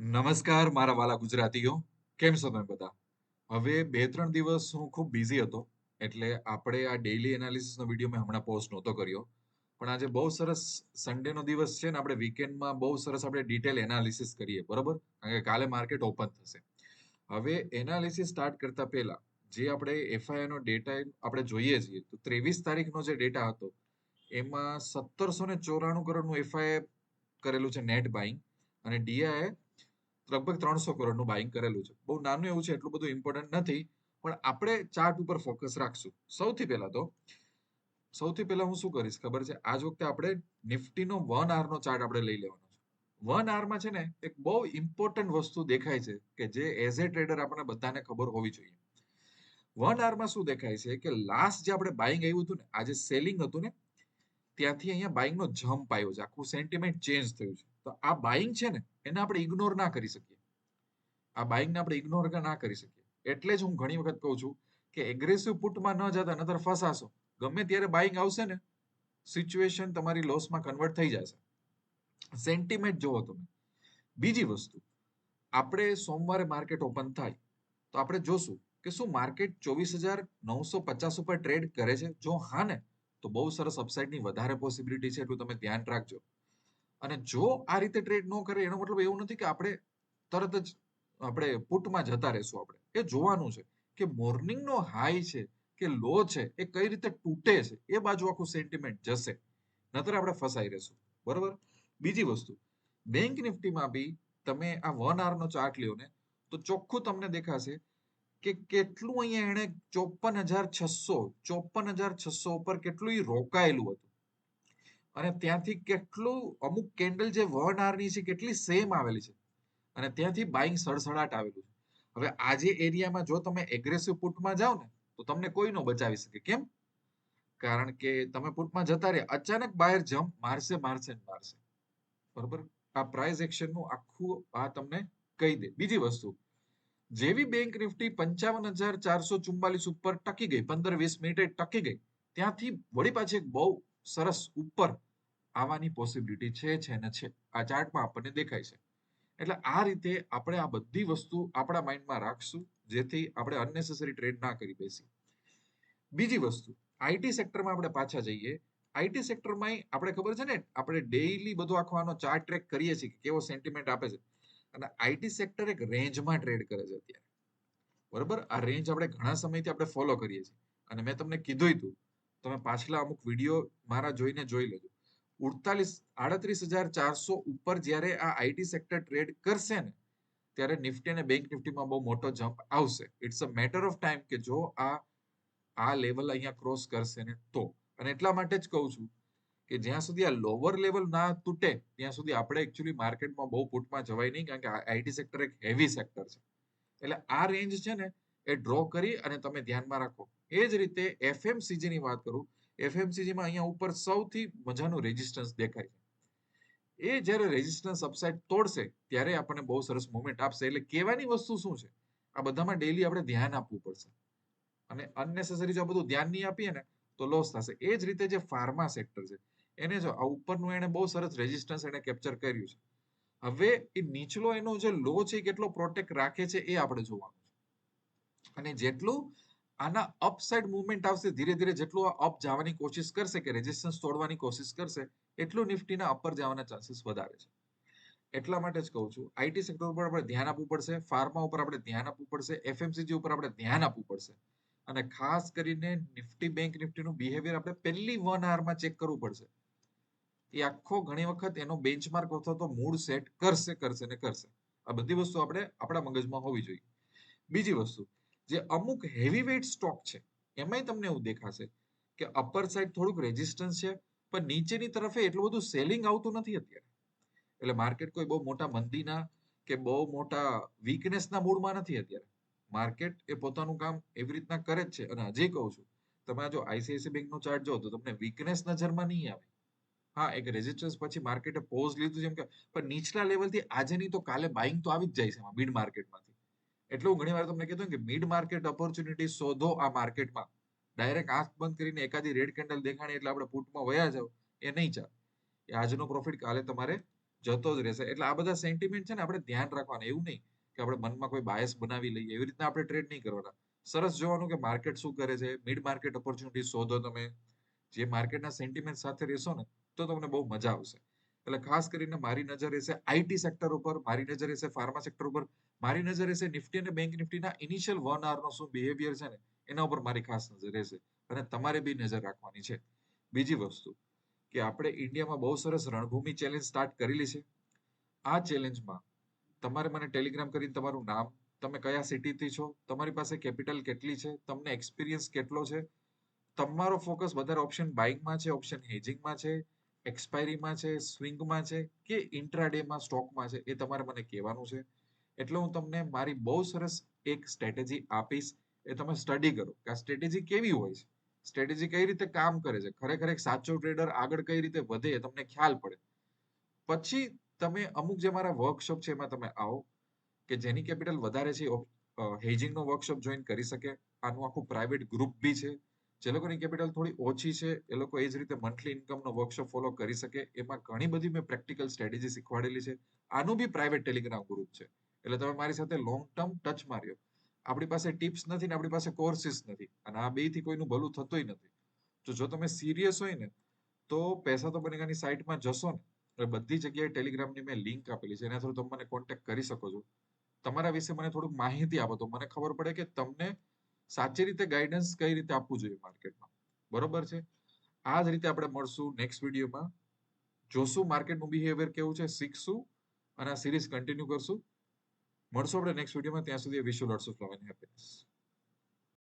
નમસ્કાર, મારા વાલા ગુજરાતીઓ. કેમ છો તમે બધા? હવે બે ત્રણ દિવસ હું ખૂબ બિઝી હતો, એટલે આપણે આ ડેઇલી એનાલિસિસનો વીડિયો મેં હમણાં પોસ્ટ નહોતો કર્યો. પણ આજે બહુ સરસ સન્ડેનો દિવસ છે ને, આપણે વીકેન્ડમાં બહુ સરસ આપણે ડિટેલ એનાલિસિસ કરીએ, બરોબર? કારણ કે કાલે માર્કેટ ઓપન થશે. હવે એનાલિસિસ સ્ટાર્ટ કરતા પહેલા, જે આપણે એફઆઈઆઈનો ડેટા આપણે જોઈએ છીએ, તો ત્રેવીસ તારીખનો જે ડેટા હતો, એમાં સત્તરસો ને ચોરાણું કરોડનું એફઆઈ કરેલું છે નેટ બાઇંગ અને ડીઆઈ લગભગ ત્રણસો કરોડનું બાઇંગ કરેલું છે. બહુ નાનું એવું છે, એટલું બધું ઇમ્પોર્ટન્ટ નથી, પણ આપણે ચાર્ટ ઉપર ફોકસ રાખશું. સૌથી પહેલા તો, સૌથી પહેલા હું શું કરીશ ખબર છે? આજ વખતે આપણે નિફ્ટીનો વન આર નો ચાર્ટ આપણે લઈ લેવાનો છે. વન આરમાં છે ને, એક બહુ ઇમ્પોર્ટન્ટ વસ્તુ દેખાય છે કે જે એઝ એ ટ્રેડર આપણને બધાને ખબર હોવી જોઈએ. વન આરમાં શું દેખાય છે કે લાસ્ટ જે આપણે બાઇંગ આવ્યું હતું ને, આજે સેલિંગ હતું ને ત્યાંથી અહીંયા બાઇંગનો જમ્પ આવ્યો છે. આખું સેન્ટિમેન્ટ ચેન્જ થયું છે. તો આ બાઇંગ છે ને, એને આપણે ઇગ્નોર ના કરી શકીએ. આ બાઇંગને આપણે ઇગ્નોર ના કરી શકીએ. એટલે જ હું ઘણી વખત કહું છું કે એગ્રેસિવ પુટમાં ન જતા નતર ફસાશો. ગમે ત્યારે બાઇંગ આવશે ને સિચ્યુએશન તમારી લોસમાં કન્વર્ટ થઈ જશે. સેન્ટિમેન્ટ જોવો તમે. બીજી વસ્તુ, આપણે સોમવારે માર્કેટ ઓપન થાય, તો આપણે જોશું કે શું માર્કેટ ચોવીસ હજાર નવસો પચાસ ઉપર ટ્રેડ કરે છે. જો હા ને તો બહુ સરસ અપસાઇડની વધારે પોસિબિલિટી છે એટલું તમે ધ્યાન રાખજો. અને જો આ રીતે ટ્રેડ ન કરે, એનો મતલબ એવું નથી કે આપણે તરત જ આપણે પુટમાં જતા રહેશું આપણે. એ જોવાનું છે કે મોર્નિંગનો હાઈ છે કે લો છે, એ કઈ રીતે તૂટે છે, એ બાજુ આખું સેન્ટિમેન્ટ જશે. નતર આપણે ફસાઈ રહેશું. બરોબર? બીજી વસ્તુ બેંક નિફ્ટીમાં બી તમે આ વન આર નો ચાર્ટ લ્યો ને, તો ચોખ્ખું તમને દેખાશે કે કેટલું અહીંયા એને ચોપન હજાર છસો ચોપન હજાર છસો ઉપર કેટલું રોકાયેલું હતું. અને ત્યાંથી કેટલું, અમુક કેન્ડલ જે વન આરની છે કેટલી સેમ આવેલી છે. અને ત્યાંથી બાઇંગ સડસડાટ આવેલું છે. હવે આજે એરિયામાં જો તમે એગ્રેસિવ પુટમાં જાઓ ને, તો તમને કોઈ ન બચાવી શકે. કેમ? કારણ કે તમે પુટમાં જતા રહે અચાનક બહાર જમ્પ મારશે મારશે મારશે. બરોબર? આ પ્રાઇઝ એક્શનનું આખું આ તમને કહી દે. બીજી વસ્તુ જેવી બેંક નિફ્ટી પંચાવન હજાર ચારસો ચુમ્માલીસ ઉપર ટકી ગઈ પંદર વીસ મિનિટે ટકી ગઈ, ત્યાંથી વળી પાછી એક બહુ સરસ ઉપર આવવાની પોસિબિલિટી છે છે ને છે. આ ચાર્ટમાં આપણને દેખાય છે. એટલે આ રીતે આપણે આ બધી વસ્તુ આપણા માઇન્ડમાં રાખશું, જેથી આપણે અનનેસેસરી ટ્રેડ ના કરી બેસી બીજી વસ્તુ આઈટી સેક્ટરમાં આપણે પાછા જઈએ. આઈટી સેક્ટરમાં આપણે ખબર છે ને, આપણે ડેઈલી બધું આખો આનો ચાર્ટ ટ્રેક કરીએ છીએ કે કેવો સેન્ટિમેન્ટ આપે છે. અને આઈટી સેક્ટર એક રેન્જમાં ટ્રેડ કરે છે અત્યારે. બરોબર? આ રેન્જ આપણે ઘણા સમયથી આપણે ફોલો કરીએ છીએ. અને મેં તમને કીધું હતું તમે પાછલા અમુક વીડિયો મારા જોઈને જોઈ લેજો. ઉડતાલીસ, આડત્રીસ હજાર ચારસો ઉપર જ્યારે આ આઈટી સેક્ટર ટ્રેડ કરશે ને, ત્યારે નિફ્ટી અને બેંક નિફ્ટીમાં બહુ મોટો જમ્પ આવશે. It's a matter of time કે જો આ આ લેવલ અહીંયા ક્રોસ કરશે ને તો. અને એટલા માટે જ કહું છું કે જ્યાં સુધી આ લોવર લેવલ ના તૂટે, ત્યાં સુધી આપણે એકચ્યુઅલી માર્કેટમાં બહુ પુટમાં જવાય નહીં, કારણ કે આઈટી સેક્ટર એક હેવી સેક્ટર છે. એટલે આ રેન્જ છે ને એ ડ્રો કરી અને તમે ધ્યાનમાં રાખો. એ જ રીતે એફએમસીજી ની વાત કરું એફએમસીજીમાં અહીંયા ઉપર સૌથી મજાનું રેઝિસ્ટન્સ દેખાય છે. એ જ્યારે રેઝિસ્ટન્સ અપસાઇડ તોડશે, ત્યારે આપણને બહુ સરસ મુવમેન્ટ આપશે. એટલે કહેવાની વસ્તુ શું છે? આ બધામાં ડેલી આપણે ધ્યાન આપવું પડશે. અને અનનેસેસરી જો બધું ધ્યાન નહીં આપીએ ને, તો લોસ થશે. એ જ રીતે જે ફાર્મા સેક્ટર છે એને જો આ ઉપરનું એને બહુ સરસ રેઝિસ્ટન્સ એને કેપ્ચર કર્યું છે. હવે એ નીચલો એનો જે લો છે એ કેટલો પ્રોટેક્ટ રાખે છે એ આપણે જોવાનું છે. અને જેટલું આના અપસાઇડ મુવમેન્ટ આવશે, ધીરે ધીરે જેટલું આ અપ જવાની કોશિશ કરશે કે રેઝિસ્ટન્સ તોડવાની કોશિશ કરશે, એટલું નિફ્ટીના અપર જવાના ચાન્સીસ વધારે છે. એટલા માટે જ કહું છું આઈટી સેક્ટર ઉપર આપણે ધ્યાન આપવું પડશે ફાર્મા ઉપર આપણે ધ્યાન આપવું પડશે એફએમસીજી ઉપર આપણે ધ્યાન આપવું પડશે. અને ખાસ કરીને નિફ્ટી બેંક નિફ્ટીનું બિહેવિયર આપણે પહેલી વન આવરમાં ચેક કરવું પડશે. એ આખો ઘણી વખત એનો બેન્ચમાર્ક અથવા તો મૂળ સેટ કરશે કરશે ને કરશે. આ બધી વસ્તુ આપણે આપણા મગજમાં હોવી જોઈએ. બીજી વસ્તુ, જે અમુક હેવી વેઇટ સ્ટોક છે, એમાંય તમને એવું દેખાશે કે અપર સાઈડ થોડુંક રેઝિસ્ટન્સ છે, પણ નીચેની તરફે એટલું બધું સેલિંગ આવતું નથી અત્યારે. એટલે માર્કેટ કોઈ બહુ મોટા મંદીના કે બહુ મોટા વીકનેસના મૂડમાં નથી અત્યારે. માર્કેટ એ પોતાનું કામ એવી રીતના કરે જ છે. અને હજી કહું છું, તમે જો આઈસીઆઈસી બેંક નો ચાર્ટ જો તો તમને વીકનેસ નજરમાં નહીં આવે. હા, એક રેઝિસ્ટન્સ પછી માર્કેટે પોઝ લીધું જેમ કે, પણ નીચલા લેવલથી આજે નહીં તો કાલે બાઇંગ તો આવી જ જાય છે મિડ માર્કેટમાંથી એટલે હું ઘણી વાર તમને કીધું કે મિડ માર્કેટ ઓપોર્ચ્યુનિટી શોધો આ માર્કેટમાં ડાયરેક્ટ આંખ બંધ કરીને એકાદી રેડ કેન્ડલ દેખાણી એટલે આપણે પુટમાં વયા જાવ એ નહીં ચાલે. એ આજનો પ્રોફિટ કાલે તમારે જતો જ રહેશે. એટલે આ બધા સેન્ટિમેન્ટ છે ને આપણે ધ્યાન રાખવાના, એવું નહીં કે આપણે મનમાં કોઈ બાયસ બનાવી લઈએ, એવી રીતના આપણે ટ્રેડ નહીં કરવાના. સરસ જોવાનું કે માર્કેટ શું કરે છે મિડ માર્કેટ ઓપોર્ચ્યુનિટી શોધો તમે. જે માર્કેટના સેન્ટિમેન્ટ સાથે રહેશો ને તો તમને બહુ મજા આવશે. એટલે ખાસ કરીને મારી નજર રહેશે આઈટી સેક્ટર ઉપર, મારી નજર રહેશે ફાર્મા સેક્ટર ઉપર, મારી નજર રહેશે નિફ્ટી અને બેંક નિફ્ટીના ઇનિશિયલ વન આવરનો શું બિહેવિયર છે ને, એના ઉપર મારી ખાસ નજર રહેશે અને તમારે બી નજર રાખવાની છે. બીજી વસ્તુ કે આપણે ઇન્ડિયામાં બહુ સરસ રણભૂમિ ચેલેન્જ સ્ટાર્ટ કરેલી છે. આ ચેલેન્જમાં તમારે મને ટેલિગ્રામ કરીને તમારું નામ, તમે કયા સિટીથી છો, તમારી પાસે કેપિટલ કેટલી છે, તમને એક્સપિરિયન્સ કેટલો છે, તમારો ફોકસ વધારે ઓપ્શન બાઇંગમાં છે ઓપ્શન હેજિંગમાં છે એક્સપાયરીમાં છે સ્વિંગમાં છે કે ઇન્ટ્રાડેમાં સ્ટોકમાં છે એ તમારે મને કહેવાનું છે. એટલે હું તમને મારી બહુ સરસ એક સ્ટ્રેટેજી આપીશ. એ તમે સ્ટડી કરો કે આ સ્ટ્રેટેજી કેવી હોય છે? સ્ટ્રેટેજી કઈ રીતે કામ કરે છે? ખરેખર એક સાચો ટ્રેડર આગળ કઈ રીતે વધે તમને ખ્યાલ પડે. પછી તમે અમુક જે મારા વર્કશોપ છે એમાં તમે આવો કે જેની કેપિટલ વધારે છે હેજિંગનો વર્કશોપ જોઈન કરી શકે. આનું આખું પ્રાઇવેટ ગ્રુપ બી છે. જે લોકોની કેપિટલ થોડી ઓછી છે, એ લોકો એ જ રીતે મંથલી ઇન્કમનો વર્કશોપ ફોલો કરી શકે. એમાં ઘણી બધી મેં પ્રેક્ટિકલ સ્ટ્રેટેજી શીખવાડેલી છે. આનું બી પ્રાઇવેટ ટેલિગ્રામ ગ્રુપ છે. એટલે તમે મારી સાથે લોંગ ટર્મ ટચ માર્યો. આપણી પાસે ટિપ્સ નથી ને આપણી પાસે કોર્સિસ નથી. અને આ બેથી કોઈનું ભલું થતું નથી. તો જો તમે સિરિયસ હોય ને, તો પૈસા તો બનેગાની સાઇટમાં જશો ને, એટલે બધી જગ્યાએ ટેલિગ્રામની મેં લિંક આપેલી છે. એના થ્રુ તમે મને કોન્ટેક્ટ કરી શકો છો. તમારા વિશે મને થોડુંક માહિતી આપો તો મને ખબર પડે કે તમને સાચી રીતે ગાઈડન્સ કઈ રીતે આપવું જોઈએ માર્કેટમાં બરોબર છે? આ જ રીતે આપણે મળશું નેક્સ્ટ વિડીયોમાં જોશું માર્કેટનું બિહેવિયર કેવું છે, શીખશું અને આ સિરીઝ કન્ટિન્યુ કરશું. મળશું આપણે નેક્સ્ટ વિડીયોમાં ત્યાં સુધી વિશ્વ લડશું ઓફ લવ હેપીનેસ